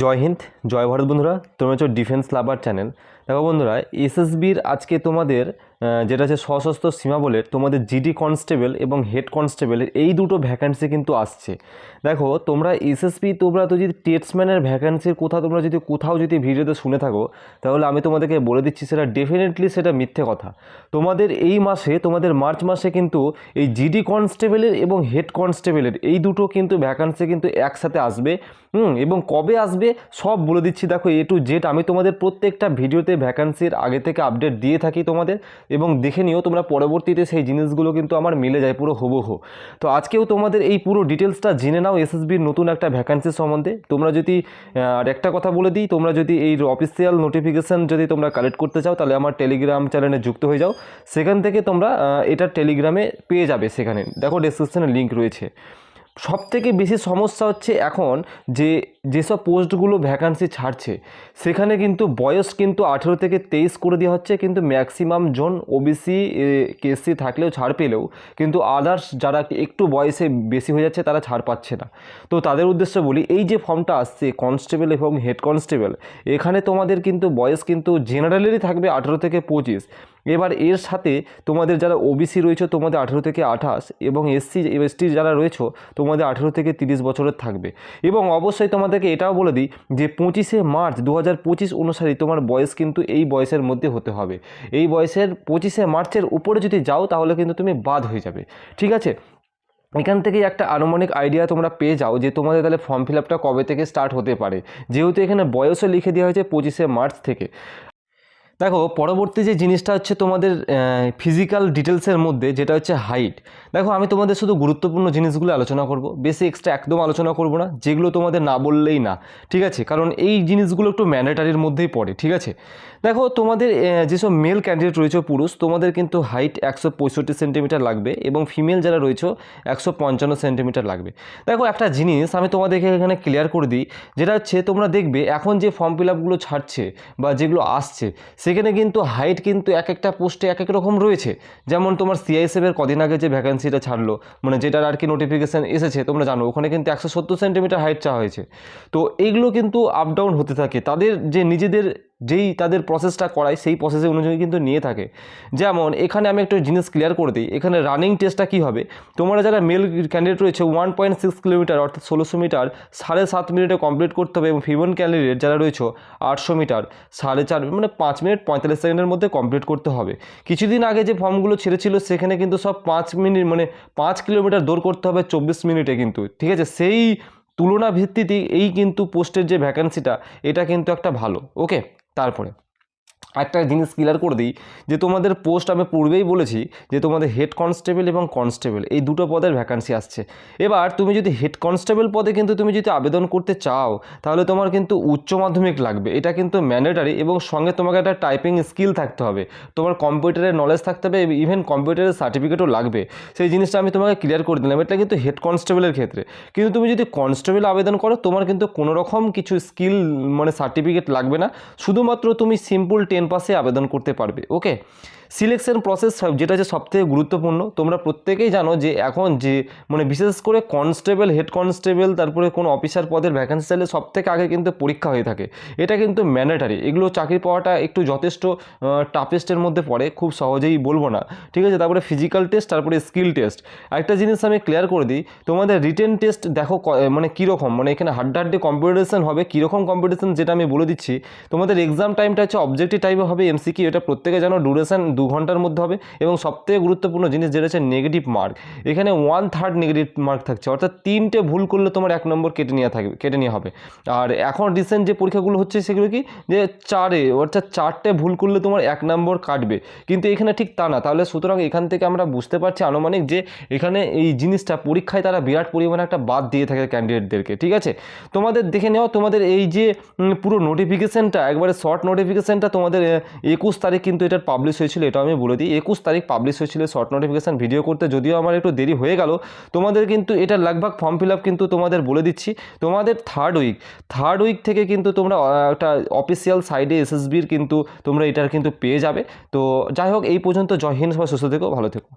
জয় হিন্দ জয় ভারত বন্ধুরা। তোমরা হচ্ছে ডিফেন্স লাভার চ্যানেল দেখো বন্ধুরা, এসএসবির আজকে তোমাদের যেটা হচ্ছে সশস্ত্র সীমা বলের তোমাদের জিডি কনস্টেবল এবং হেড কনস্টেবলের এই দুটো ভ্যাকান্সি কিন্তু আসছে। দেখো, তোমরা এসএসবি, তোমরা তো যদি টেটসম্যানের ভ্যাকান্সির কোথাও, তোমরা যদি কোথাও যদি ভিডিওতে শুনে থাকো, তাহলে আমি তোমাদেরকে বলে দিচ্ছি, সেটা ডেফিনেটলি সেটা মিথ্যে কথা। তোমাদের এই মাসে, তোমাদের মার্চ মাসে কিন্তু এই জিডি কনস্টেবলের এবং হেড কনস্টেবলের এই দুটো কিন্তু ভ্যাকান্সি কিন্তু একসাথে আসবে। হুম, এবং কবে আসবে, সব বলে দিচ্ছি। দেখো এ টু জেড আমি তোমাদের প্রত্যেকটা ভিডিওতে ভ্যাকান্সির আগে থেকে আপডেট দিয়ে থাকি তোমাদের এবং দেখে নিও তোমরা পরবর্তীতে সেই জিনিসগুলো কিন্তু আমার মিলে যায় পুরো হুবহু। তো আজকেও তোমাদের এই পুরো ডিটেলসটা জেনে নাও এসএসবির নতুন একটা ভ্যাকান্সি সম্বন্ধে। তোমরা যদি আর একটা কথা বলে দিই, তোমরা যদি এই অফিসিয়াল নোটিফিকেশান যদি তোমরা কালেক্ট করতে চাও, তাহলে আমার টেলিগ্রাম চ্যানেলে যুক্ত হয়ে যাও। সেখান থেকে তোমরা এটা টেলিগ্রামে পেয়ে যাবে সেখানে। দেখো ডেসক্রিপশানে লিঙ্ক রয়েছে। সব থেকে বেশি সমস্যা হচ্ছে এখন যে যেসব পোস্টগুলো ভ্যাকান্সি ছাড়ছে, সেখানে কিন্তু বয়স কিন্তু আঠেরো থেকে তেইশ করে দেওয়া হচ্ছে, কিন্তু ম্যাক্সিমাম জন ওবিসি কেসি থাকলেও ছাড় পেলেও কিন্তু আদার্স যারা একটু বয়সে বেশি হয়ে যাচ্ছে তারা ছাড় পাচ্ছে না। তো তাদের উদ্দেশ্যে বলি, এই যে ফর্মটা আসছে কনস্টেবল এবং হেড কনস্টেবল এখানে তোমাদের কিন্তু বয়স কিন্তু জেনারেলেরই থাকবে আঠেরো থেকে পঁচিশ। এবার এর সাথে তোমাদের যারা ওবিসি রয়েছে, তোমাদের আঠেরো থেকে আঠাশ এবং এসসি এসটি যারা রয়েছে, তোমাদের আঠেরো থেকে তিরিশ বছরের থাকবে। এবং অবশ্যই তোমাদেরকে এটাও বলে দিই যে পঁচিশে মার্চ দু হাজার পঁচিশ অনুসারে তোমার বয়স কিন্তু এই বয়সের মধ্যে হতে হবে। এই বয়সের পঁচিশে মার্চের উপরে যদি যাও তাহলে কিন্তু তুমি বাদ হয়ে যাবে। ঠিক আছে? এখান থেকে একটা আনুমানিক আইডিয়া তোমরা পেয়ে যাও যে তোমাদের তাহলে ফর্ম ফিল আপটা কবে থেকে স্টার্ট হতে পারে। যেহেতু এখানে বয়সও লিখে দেওয়া হয়েছে পঁচিশে মার্চ থেকে। দেখো, পরবর্তী যে জিনিসটা হচ্ছে তোমাদের ফিজিক্যাল ডিটেলসের মধ্যে, যেটা হচ্ছে হাইট দেখো, আমি তোমাদের শুধু গুরুত্বপূর্ণ জিনিসগুলো আলোচনা করব। বেশি এক্সট্রা একদম আলোচনা করব না, যেগুলো তোমাদের না বললেই না, ঠিক আছে? কারণ এই জিনিসগুলো একটু ম্যান্ডেটারির মধ্যেই পড়ে, ঠিক আছে? দেখো, তোমাদের যেসব মেল ক্যান্ডিডেট রয়েছে, পুরুষ, তোমাদের কিন্তু হাইট একশো পঁয়ষট্টি সেন্টিমিটার লাগবে এবং ফিমেল যারা রয়েছে, একশো পঞ্চান্ন সেন্টিমিটার লাগবে। দেখো, একটা জিনিস আমি তোমাদেরকে এখানে ক্লিয়ার করে দিই, যেটা হচ্ছে তোমরা দেখবে, এখন যে ফর্ম ফিল আপগুলো ছাড়ছে বা যেগুলো আসছে সেখানে কিন্তু হাইট কিন্তু এক একটা পোস্টে এক এক রকম রয়েছে। যেমন তোমার সিআইএসএফের কদিন আগে যে ভ্যাকেন্সিটা ছাড়লো মানে যেটার আর কি নোটিফিকেশান এসেছে, তোমরা জানো, ওখানে কিন্তু একশো সত্তর সেন্টিমিটার হাইট চাওয়া হয়েছে। তো এইগুলো কিন্তু আপ ডাউন হতে থাকে। তাদের যে নিজেদের যেই তাদের প্রসেসটা করায়, সেই প্রসেসের অনুযায়ী কিন্তু নিয়ে থাকে। যেমন, এখানে আমি একটা জিনিস ক্লিয়ার করে দিই। এখানে রানিং টেস্টটা কী হবে? তোমরা যারা মেল ক্যান্ডিডেট রয়েছে ওয়ান পয়েন্ট সিক্স কিলোমিটার অর্থাৎ ষোলোশো মিটার সাড়ে সাত মিনিটে কমপ্লিট করতে হবে এবং ফিমেল ক্যান্ডিডেট যারা রয়েছে, আটশো মিটার সাড়ে চার মানে পাঁচ মিনিট পঁয়তাল্লিশ সেকেন্ডের মধ্যে কমপ্লিট করতে হবে। কিছুদিন আগে যে ফর্মগুলো ছেড়েছিল, সেখানে কিন্তু সব পাঁচ মিনিট মানে পাঁচ কিলোমিটার দৌড় করতে হবে চব্বিশ মিনিটে কিন্তু। ঠিক আছে? সেই তুলনা ভিত্তিতে এই কিন্তু পোস্টের যে ভ্যাকান্সিটা এটা কিন্তু একটা ভালো। ওকে তারপরে। একটা জিনিস ক্লিয়ার করে দিই, যে তোমাদের পোস্ট আমি পূর্বেই বলেছি যে তোমাদের হেড কনস্টেবল এবং কনস্টেবল এই দুটো পদের ভ্যাকান্সি আসছে। এবার তুমি যদি হেড কনস্টেবল পদে কিন্তু তুমি যদি আবেদন করতে চাও, তাহলে তোমার কিন্তু উচ্চ মাধ্যমিক লাগবে। এটা কিন্তু ম্যান্ডেটারি এবং সঙ্গে তোমাকে একটা টাইপিং স্কিল থাকতে হবে। তোমার কম্পিউটারের নলেজ থাকতে হবে ইভেন কম্পিউটারের সার্টিফিকেটও লাগবে। সেই জিনিসটা আমি তোমাকে ক্লিয়ার করে দিলাম, এটা কিন্তু হেড কনস্টেবলের ক্ষেত্রে। কিন্তু তুমি যদি কনস্টেবল আবেদন করো, তোমার কিন্তু কোনো রকম কিছু স্কিল মানে সার্টিফিকেট লাগবে না। শুধুমাত্র তুমি সিম্পল টেন পাসে আবেদন করতে পারবে ওকে সিলেকশন প্রসেস যেটা হচ্ছে সবথেকে গুরুত্বপূর্ণ। তোমরা প্রত্যেকেই জানো যে এখন যে মানে বিশেষ করে কনস্টেবল হেড কনস্টেবল তারপরে কোনো অফিসার পদের ভ্যাকেন্সি চাইলে সব থেকে আগে কিন্তু পরীক্ষা হয়ে থাকে। এটা কিন্তু ম্যান্ডেটারি এগুলো চাকরি পাওয়াটা একটু যথেষ্ট টাফেস্টের মধ্যে পড়ে, খুব সহজেই বলব না। ঠিক আছে? তারপরে ফিজিক্যাল টেস্ট তারপরে স্কিল টেস্ট একটা জিনিস আমি ক্লিয়ার করে দিই, তোমাদের রিটেন টেস্ট দেখো মানে কীরকম? মানে এখানে হাড্ডাহাড্ডি কম্পিটিশন হবে, কীরকম কম্পিটিশন যেটা আমি বলে দিচ্ছি। তোমাদের এক্সাম টাইমটা হচ্ছে অবজেক্টিভ টাইপে হবে এমসিকিউ এটা প্রত্যেকে জানো ডিউরেশন দু ঘণ্টার মধ্যে হবে এবং সবথেকে গুরুত্বপূর্ণ জিনিস যেটা হচ্ছে নেগেটিভ মার্ক এখানে ওয়ান থার্ড নেগেটিভ মার্ক থাকছে, অর্থাৎ তিনটে ভুল করলে তোমার এক নম্বর কেটে নেওয়া থাকবে, কেটে নেওয়া হবে। আর এখন রিসেন্ট যে পরীক্ষাগুলো হচ্ছে সেগুলো কি? যে চারে, অর্থাৎ চারটে ভুল করলে তোমার এক নম্বর কাটবে। কিন্তু এখানে ঠিক তা না। তাহলে সুতরাং এখান থেকে আমরা বুঝতে পারছি আনুমানিক যে এখানে এই জিনিসটা পরীক্ষায় তারা বিরাট পরিমাণে একটা বাদ দিয়ে থাকে ক্যান্ডিডেটদেরকে ঠিক আছে? তোমাদের দেখে নেওয়া তোমাদের এই যে পুরো নোটিফিকেশানটা একবারে শর্ট নোটিফিকেশানটা তোমাদের একুশ তারিখ কিন্তু এটার পাবলিশ হয়েছিল এটা আমি বলে দিই, একুশ তারিখ পাবলিশ হয়েছিল শর্ট নোটিফিকেশান ভিডিও করতে, যদিও আমার একটু দেরি হয়ে গেল। তোমাদের কিন্তু এটা লাগভাগ ফর্ম ফিল আপ কিন্তু তোমাদের বলে দিচ্ছি। তোমাদের থার্ড উইক থার্ড উইক থেকে কিন্তু তোমরা একটা অফিসিয়াল সাইডে এসএসবির কিন্তু তোমরা এটার কিন্তু পেয়ে যাবে। তো যাই হোক, এই পর্যন্ত জয় হিন্দ, সবাই সুস্থ থেকো, ভালো থেকো।